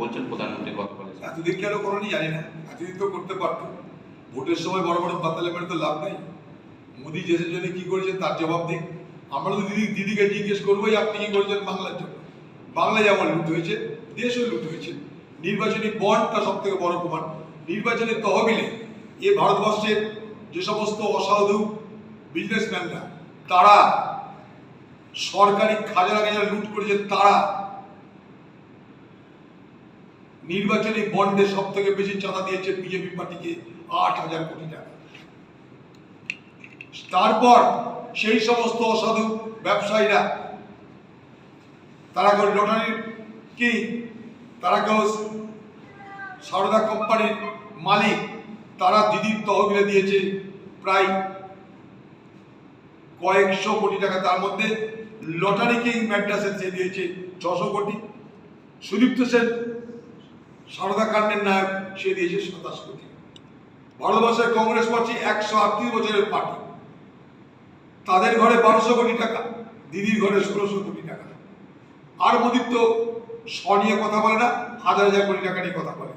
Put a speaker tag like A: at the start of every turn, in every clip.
A: বলছেন প্রধানমন্ত্রী বলেছেন
B: এতদিন কেন করনি জানি না। এতদিন তো করতে পারতো। ভোটের সময় বড় বড় পাতালে মেরে তো লাভ নেই। মোদি দেশের জন্য কি করেছেন তার জবাব দিক আমরা তো দিদি দিদিকে জিজ্ঞেস করবোই, আপনি কি করেছেন বাংলার জন্য? বাংলা যেমন লুট হয়েছে, দেশও লুট হয়েছে। নির্বাচনী বন্ডটা সব থেকে বড় প্রমাণ। নির্বাচনী তহবিলে এ ভারতবর্ষের যে সমস্ত অসাধু বিজনেসম্যানরা তারা সরকারি খাজানা খাজানা লুট করেছেন তারা নির্বাচনী বন্ডে সব থেকে বেশি চাঁদা দিয়েছে বিজেপি পার্টিকে আট হাজার কোটি টাকা। তারপর সেই সমস্ত অসাধু ব্যবসায়ীরা, তারা কেউ লটারির কি, তারা কেউ সারদা কোম্পানির মালিক, তারা দিদির তহবিলে দিয়েছে প্রায় কয়েকশো কোটি টাকা। তার মধ্যে লটারি কিং ম্যাড্রাসের সে দিয়েছে ছশো কোটি। সুদীপ্ত সেন সারদা কাণ্ডের নায়ক, সে দিয়েছে সাতাশ কোটি। ভারতবর্ষের কংগ্রেস পার্টি একশো আটত্রিশ বছরের পার্টি। তাদের ঘরে বারোশো কোটি টাকা, দিদির ঘরে ষোলোশো কোটি টাকা। আর মোদির তো স নিয়ে কথা বলে না, হাজার হাজার কোটি টাকা নিয়ে কথা বলে।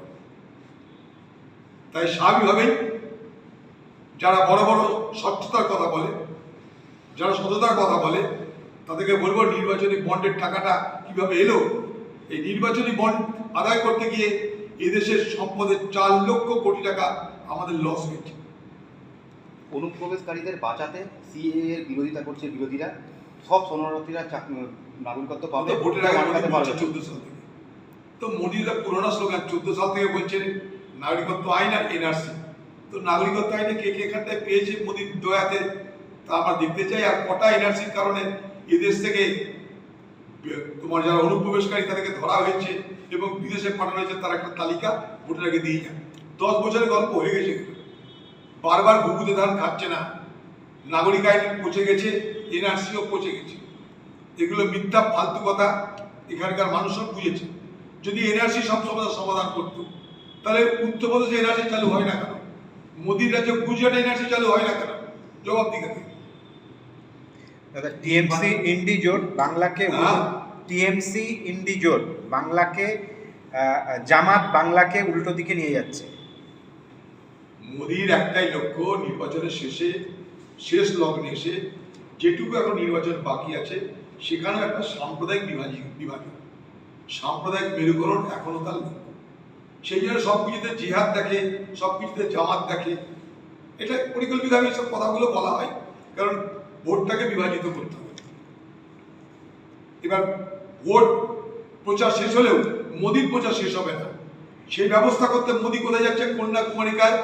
B: তাই স্বাভাবিকভাবেই যারা বড় বড় স্বচ্ছতার কথা বলে, যারা সততার কথা বলে, তাদেরকে বলব নির্বাচনী বন্ডের টাকাটা কীভাবে এলো এই নির্বাচনী বন্ড আদায় করতে গিয়ে এদেশের সম্পদের চার লক্ষ কোটি টাকা আমাদের লস হয়েছে।
C: অনুপ্রবেশকারীদের বাঁচাতে সিএ এর বিরোধিতা করছে বিরোধীরা। সব শরণার্থীরা নাগরিকত্ব পাবে।
B: তো ভোটের আগে। চোদ্দ সাল থেকে। তো মোদির পুরোনো স্লোগান চোদ্দ সাল থেকে বলছেন নাগরিকত্ব আইন আর এনআরসি তো নাগরিকত্ব আইনে কে কে এখানটায় পেয়েছে মোদির দয়াতে তা আমরা দেখতে চাই। আর কটা এনআরসির কারণে এদেশ থেকে তোমার যারা অনুপ্রবেশকারী তাদেরকে ধরা হয়েছে এবং বিদেশে পাঠানো হয়েছে, তার একটা তালিকা ভোটের আগে দিয়ে যান দশ বছরের গল্প হয়ে গেছে বারবার ঘুঘুতে ধান খাচ্ছে না। নাগরিক আইন পচে গেছে, এনআরসিও পচে গেছে। এগুলো মিথ্যা, ফালতু কথা এখানকার মানুষও বুঝেছে। যদি এনআরসি সব সমস্যার সমাধান করত, তাহলে উত্তরপ্রদেশে এনআরসি চালু হয় না কেন? মোদির রাজ্যে গুজরাটে এনআরসি চালু হয় না কেন? জবাব দিকে
D: দাদা টিএমসি ইন্ডি জোট বাংলাকে। টিএমসি ইন্ডি জোট বাংলাকে জামাত বাংলাকে উল্টো দিকে নিয়ে যাচ্ছে।
B: মোদির একটাই লক্ষ্য নির্বাচনের শেষে, শেষ লগ্নে এসে যেটুকু এখন নির্বাচন বাকি আছে, সেখানেও একটা সাম্প্রদায়িক বিভাজি, বিভাজন। সাম্প্রদায়িক মেরুকরণ এখনও তার লক্ষ্য। সেই জন্য সব কিছুতে জিহাদ দেখে সব কিছুতে জামাত দেখে, এটা পরিকল্পিতভাবে সব কথাগুলো বলা হয়। কারণ ভোটটাকে বিভাজিত করতে হবে। এবার ভোট প্রচার শেষ হলেও মোদির প্রচার শেষ হবে না। সেই ব্যবস্থা করতে মোদি কোথায় যাচ্ছে? কন্যাকুমারিকায়।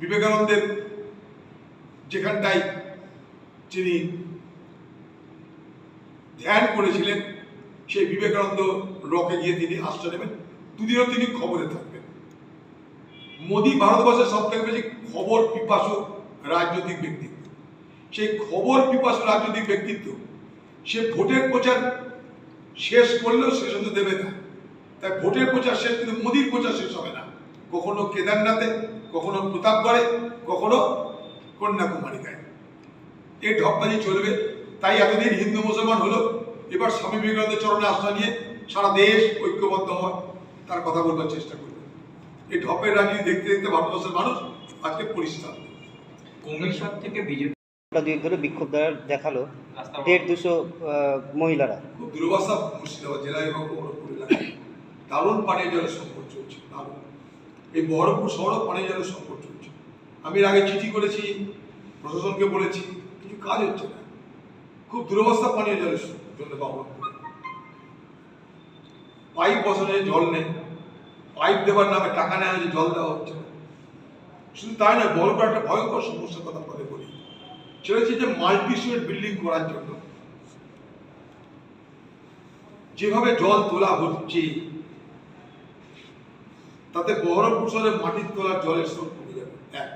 B: বিবেকানন্দের যেখানটায় যিনি ধ্যান করেছিলেন, সেই বিবেকানন্দ রকে গিয়ে তিনি আশ্রয় নেবেন। দুদিনও তিনি খবরে থাকবেন। মোদি ভারতবর্ষের সব থেকে বেশি খবর পিপাসু রাজনৈতিক ব্যক্তিত্ব সেই খবর পিপাসু রাজনৈতিক ব্যক্তিত্ব, সে ভোটের প্রচার শেষ করলেও শেষ হতে দেবে না। তাই ভোটের প্রচার শেষ, কিন্তু মোদির প্রচার শেষ হবে না। কখনো কেদারনাথে, কখনো প্রতাপগড়ে, কখনো কন্যাকুমারিকায় এই ঢপবাজি চলবে, তাই এতদিন হিন্দু মুসলমান হলো, এবার স্বামী বিবেকানন্দের চরণে আশ্রয় নিয়ে সারা দেশ ঐক্যবদ্ধ হয় তার কথা বলবার চেষ্টা করবে। এই ঢপের রাজনীতি দেখতে দেখতে ভারতবর্ষের মানুষ আজকে পরিষ্কার।
A: কংগ্রেস থেকে বিজেপি
C: ওটা দুই ধরে বিক্ষোভ দেখাল দেড় দুশো মহিলারা।
B: খুব দুর্বাসা মুর্শিদাবাদ জেলা দারুণ পানীয় জলের সংকট চলছে, দারুণ। এই বহরমপুর শহরও পানীয় জলের সংকট চলছে। আমি এর আগে চিঠি করেছি, প্রশাসনকে বলেছি, কিছু কাজ হচ্ছে না। খুব দুরবস্থা পানীয় জলের জন্য বহরমপুরে। পাইপ বসানো জল নেই। পাইপ দেওয়ার নামে টাকা নেওয়া জল দেওয়া হচ্ছে না। শুধু তাই নয়, বহরমপুর একটা ভয়ঙ্কর সমস্যার কথা পরে বলি। সেটা হচ্ছে যে মাল্টি বিল্ডিং করার জন্য। যেভাবে জল তোলা হচ্ছে, তাতে বহরমপুর শহরে মাটির তোলার জলের স্রোত কমে যাবে। এক।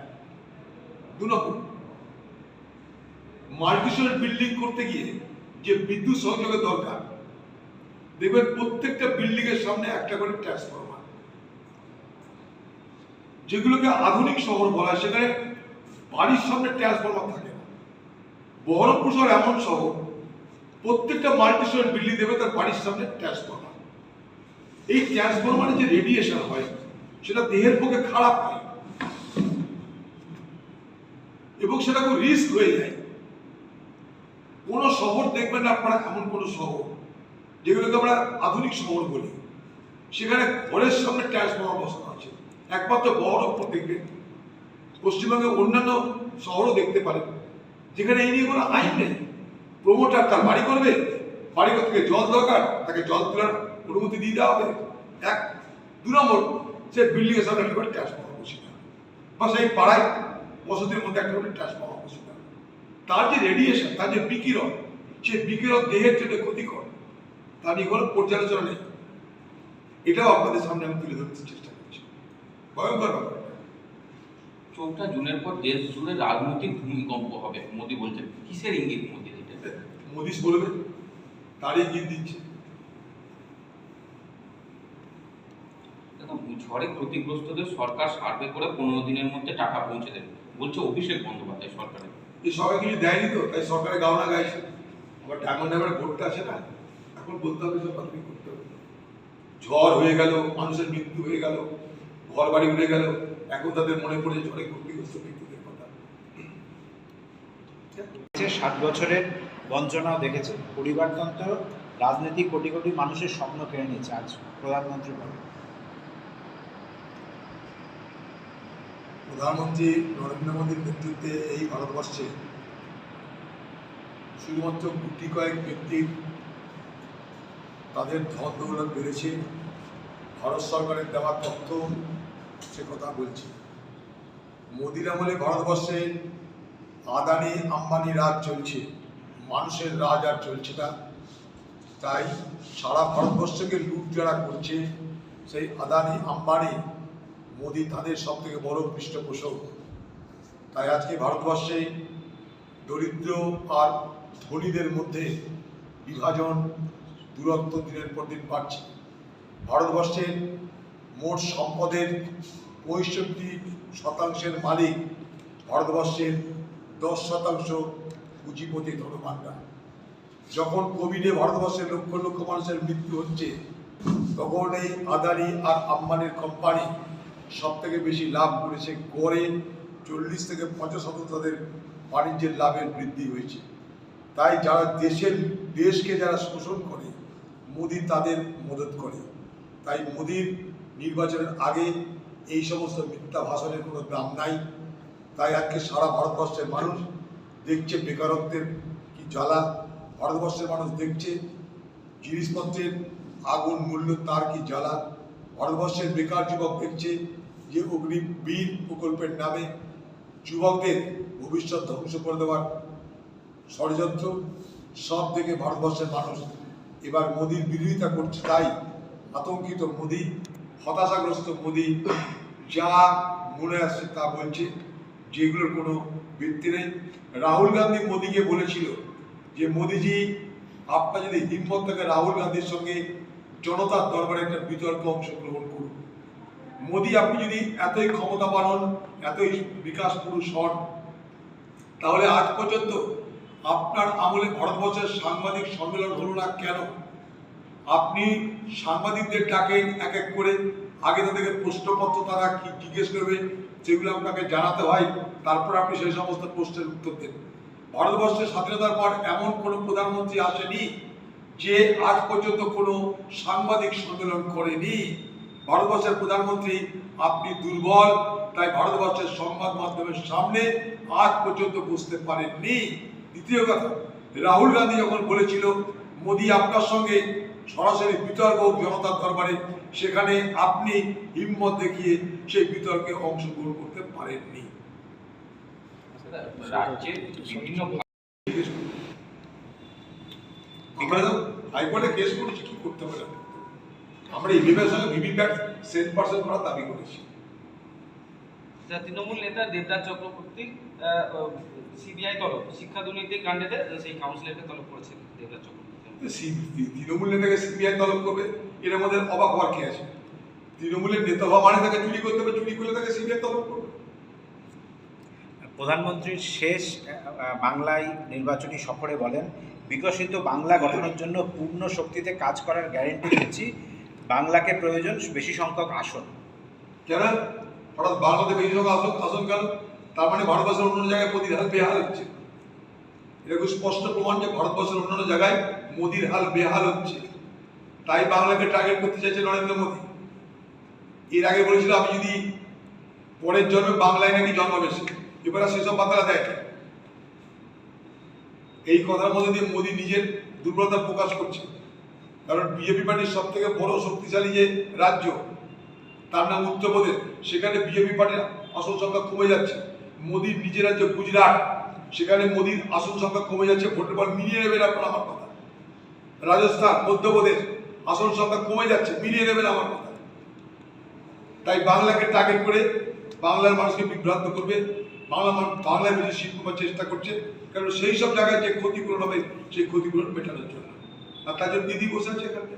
B: বিল্ডিং করতে গিয়ে যে বিদ্যুৎ সংযোগের দরকার, দেখবেন প্রত্যেকটা বিল্ডিং এর সামনে একটা করে ট্রান্সফরমার যেগুলোকে আধুনিক শহর বলা হয়, সেখানে বাড়ির সামনে ট্রান্সফরমার থাকে। বহরমপুর শহর এমন শহর, প্রত্যেকটা মাল্টি বিল্ডিং দেবে তার বাড়ির সামনে ট্রান্সফরমার এই ট্রান্সফরমারে যে রেডিয়েশন হয়, সেটা দেহের পক্ষে খারাপ হয়। এবং সেটা খুব রিস্ক হয়ে যায়। কোন শহর দেখবেন না আপনারা, এমন কোন শহর, যেগুলোকে আমরা আধুনিক শহর বলি। সেখানে ঘরের সামনে ট্রান্সফরমার বসানো আছে। একমাত্র বহরমপুর দেখবেন। পশ্চিমবঙ্গের অন্যান্য শহরও দেখতে পারেন। যেখানে এই নিয়ে কোনো আইন নেই প্রমোটার তার বাড়ি করবে, বাড়ি করতে জল দরকার, তাকে জল তোলার অনুমতি দিয়ে দেওয়া হবে এক, দু নম্বর, সে বিল্ডিং এর সামনে একটা ট্রান্সফরমার হবে। বা সেই পাড়ায় বসতির মধ্যে একটা করে ট্রান্সফরমার হবে। তার যে রেডিয়েশন তার যে বিকিরণ, সে বিকিরণ দেহের জন্য ক্ষতিকর তা নিয়ে কোনো পর্যালোচনা নেই এটাও আপনাদের সামনে আমি তুলে ধরতে চেষ্টা করছি ভয়ঙ্কর ব্যাপার।
A: চৌঠা জুনের পর দেশ জুড়ে রাজনৈতিক ভূমিকম্প হবে। মোদী বলছেন কিসের ইঙ্গিত মোদী এটা?
B: মোদিস বলবে? তারই গিয়ে দিচ্ছে।
A: ঝড়ে ক্ষতিগ্রস্তদের সরকার সার্ভে করে পনেরো দিনের মধ্যে টাকা পৌঁছে দেবে। বলছে অভিষেক বন্দ্যোপাধ্যায় সরকারের।
B: এই সবাই কিছু দেয়নি তো তাই সরকারে গাওনা গাইছে। আবার ডায়মন্ড হারবার ভোটটা আসে না এখন বলতে হবে সব করতে হবে। ঝড় হয়ে গেল মানুষের মৃত্যু হয়ে গেল ঘর বাড়ি উড়ে গেল এখন তাদের মনে পড়ে ঝড়ে ক্ষতিগ্রস্ত ব্যক্তিদের কথা।
D: ষাট বছরের বঞ্চনাও দেখেছে। পরিবারতন্ত্র রাজনীতি কোটি কোটি মানুষের স্বপ্ন কেড়ে নিচ্ছে আজ প্রধানমন্ত্রী বলেন
B: প্রধানমন্ত্রী নরেন্দ্র মোদীর নেতৃত্বে এই ভারতবর্ষে শুধুমাত্র গুটি কয়েক ব্যক্তির তাদের ধন দৌলত বেড়েছে। ভারত সরকারের দেওয়া তথ্য সে কথা বলছি। মোদির আমলে ভারতবর্ষে আদানি, আম্বানি রাজ চলছে। মানুষের রাজ আর চলছে না। তাই সারা ভারতবর্ষকে লুট যারা করছে, সেই আদানি, আম্বানি, মোদি তাদের সব থেকে বড় পৃষ্ঠপোষক। তাই আজকে ভারতবর্ষে দরিদ্র আর ধনীদের মধ্যে বিভাজন দূরত্ব দিনের পর দিন বাড়ছে। ভারতবর্ষের মোট সম্পদের পঁয়ষট্টি শতাংশের মালিক ভারতবর্ষের দশ শতাংশ পুঁজিপতি ধনবানরা যখন কোভিডে ভারতবর্ষের লক্ষ লক্ষ মানুষের মৃত্যু হচ্ছে, তখন এই আদানি আর আম্বানির কোম্পানি সব থেকে বেশি লাভ করেছে গড়ে চল্লিশ থেকে পঞ্চাশ শতাংশ তাদের বাণিজ্যের লাভের বৃদ্ধি হয়েছে। তাই যারা দেশের, দেশকে যারা শোষণ করে, মোদি তাদের মদত করে। তাই মোদির নির্বাচনের আগে এই সমস্ত মিথ্যা ভাষণের কোনো দাম নাই। তাই আজকে সারা ভারতবর্ষের মানুষ দেখছে বেকারত্বের কি জ্বালা। ভারতবর্ষের মানুষ দেখছে জিনিসপত্রের আগুন মূল্য তার কি জ্বালা। ভারতবর্ষের বেকার যুবক দেখছে যে অগ্নিবীর প্রকল্পের নামে যুবকদের ভবিষ্যৎ ধ্বংস করে দেওয়ার ষড়যন্ত্র। সব থেকে ভারতবর্ষের মানুষ এবার মোদির বিরোধিতা করছে, তাই আতঙ্কিত মোদি হতাশাগ্রস্ত মোদি যা মনে আসছে তা বলছে, যেগুলোর কোনো ভিত্তি নেই। রাহুল গান্ধী মোদীকে বলেছিল যে, মোদিজি, আপনার যদি হিম্মত থাকে রাহুল গান্ধীর সঙ্গে, জনতার দরবারে একটা বিতর্কে অংশগ্রহণ করুন। মোদী, আপনি যদি এতই ক্ষমতা হন, এতই বিকাশ পুরুষ হন, তাহলে আজ পর্যন্ত আপনার আমলে ভারতবর্ষের সাংবাদিক সম্মেলন হলো না কেন? আপনি সাংবাদিকদের ডাকেন এক এক করে আগে তাদেরকে প্রশ্নপত্র তারা কি জিজ্ঞেস করবে সেগুলো আপনাকে জানাতে হয়, তারপর আপনি সেই সমস্ত প্রশ্নের উত্তর দেন। ভারতবর্ষের স্বাধীনতার পর এমন কোনো প্রধানমন্ত্রী আসেনি যে আজ পর্যন্ত কোনো সাংবাদিক সম্মেলন করেনি। ভারতবর্ষের প্রধানমন্ত্রী, আপনি দুর্বল, তাই ভারতবর্ষের সংবাদ মাধ্যমের সামনে আজ পর্যন্ত বুঝতে পারেননি। দ্বিতীয় কথা, রাহুল গান্ধী যখন বলেছিল, মোদী আপনার সঙ্গে সরাসরি বিতর্ক জনতার দরবারে সেখানে আপনি হিম্মত দেখিয়ে সেই বিতর্কে অংশগ্রহণ করতে পারেননি।
A: রাজ্যের বিভিন্ন
B: জিজ্ঞেস আমরা তো হাইকোর্টে কেস করেছি কি করতে হবে? আমরা ইভিএমের সঙ্গে ভিভিপ্যাট সেন্ট পার্সেন্ট করার দাবি করেছি।
E: যা তৃণমূল নেতা চক্রবর্তী সিবিআই তলব শিক্ষা দুর্নীতি কাণ্ডেতে সেই কাউন্সিলরকে তলব করেছেন দেবদাস চক্রবর্তী।
B: তৃণমূল নেতাকে সিবিআই তলব করবে এর মধ্যে অবাক হওয়ার কি আছে? তৃণমূলের নেতা হওয়া মানে তাকে চুরি করতে হবে চুরি করলে তাকে সিবিআই তলব করবে।
D: প্রধানমন্ত্রীর শেষ বাংলায় নির্বাচনী সফরে বলেন বিকশিত বাংলা গঠনের জন্য পূর্ণ শক্তিতে কাজ করার গ্যারেন্টি দিচ্ছি। বাংলাকে প্রয়োজন বেশি সংখ্যক আসন।
B: কেন? হঠাৎ বাংলাতে বেশি সংখ্যা আসন আসন কেন? তার মানে ভারতবর্ষের অন্য জায়গায় মোদির হাল বেহাল হচ্ছে। এটা খুব স্পষ্ট প্রমাণ যে ভারতবর্ষের অন্যান্য জায়গায় মোদির হাল বেহাল হচ্ছে। তাই বাংলাকে টার্গেট করতে চাইছে নরেন্দ্র মোদী। এর আগে বলেছিল, আমি যদি পরের জন্মে বাংলায় নাকি জন্মাবে সে। এবার সেসব বার্তা দেয় এই কথার মধ্যে দিয়ে মোদী নিজের দুর্বলতা প্রকাশ করছে। কারণ বিজেপি পার্টির সব থেকে বড় শক্তিশালী যে রাজ্য, তার নাম উত্তরপ্রদেশ সেখানে বিজেপি পার্টির আসন সংখ্যা কমে যাচ্ছে। মোদীর নিজের রাজ্য গুজরাট, সেখানে মোদীর আসন সংখ্যা কমে যাচ্ছে, ভোটের পর মিলিয়ে নেবেন আপনার আমার কথা। রাজস্থান মধ্যপ্রদেশ আসন সংখ্যা কমে যাচ্ছে মিলিয়ে নেবেন আমার কথা। তাই বাংলাকে টার্গেট করে বাংলার মানুষকে বিভ্রান্ত করবে বাংলা বাংলায় বেশি শিল্প করার চেষ্টা করছে কারণ সেই সব জায়গায় যে ক্ষতিপূরণ হবে সেই ক্ষতিপূরণ মেটানোর জন্য। আর তার জন্য দিদি বসে আছে এখানে।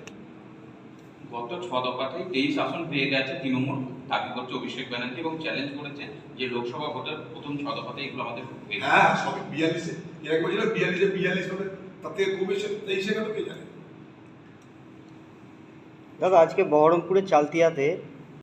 A: গত ছ দফাতেই তেইশ আসন পেয়ে গেছে তৃণমূল দাবি করছে অভিষেক ব্যানার্জি এবং চ্যালেঞ্জ করেছে যে লোকসভা ভোটের প্রথম ছ দফাতে এগুলো আমাদের
B: হ্যাঁ সবে বিয়াল্লিশে। এর আগে বলছিল বিয়াল্লিশে বিয়াল্লিশ হবে। তার থেকে কমে সে তেইশে গেল কে জানে?
F: দাদা আজকে বহরমপুরের চালতিয়াতে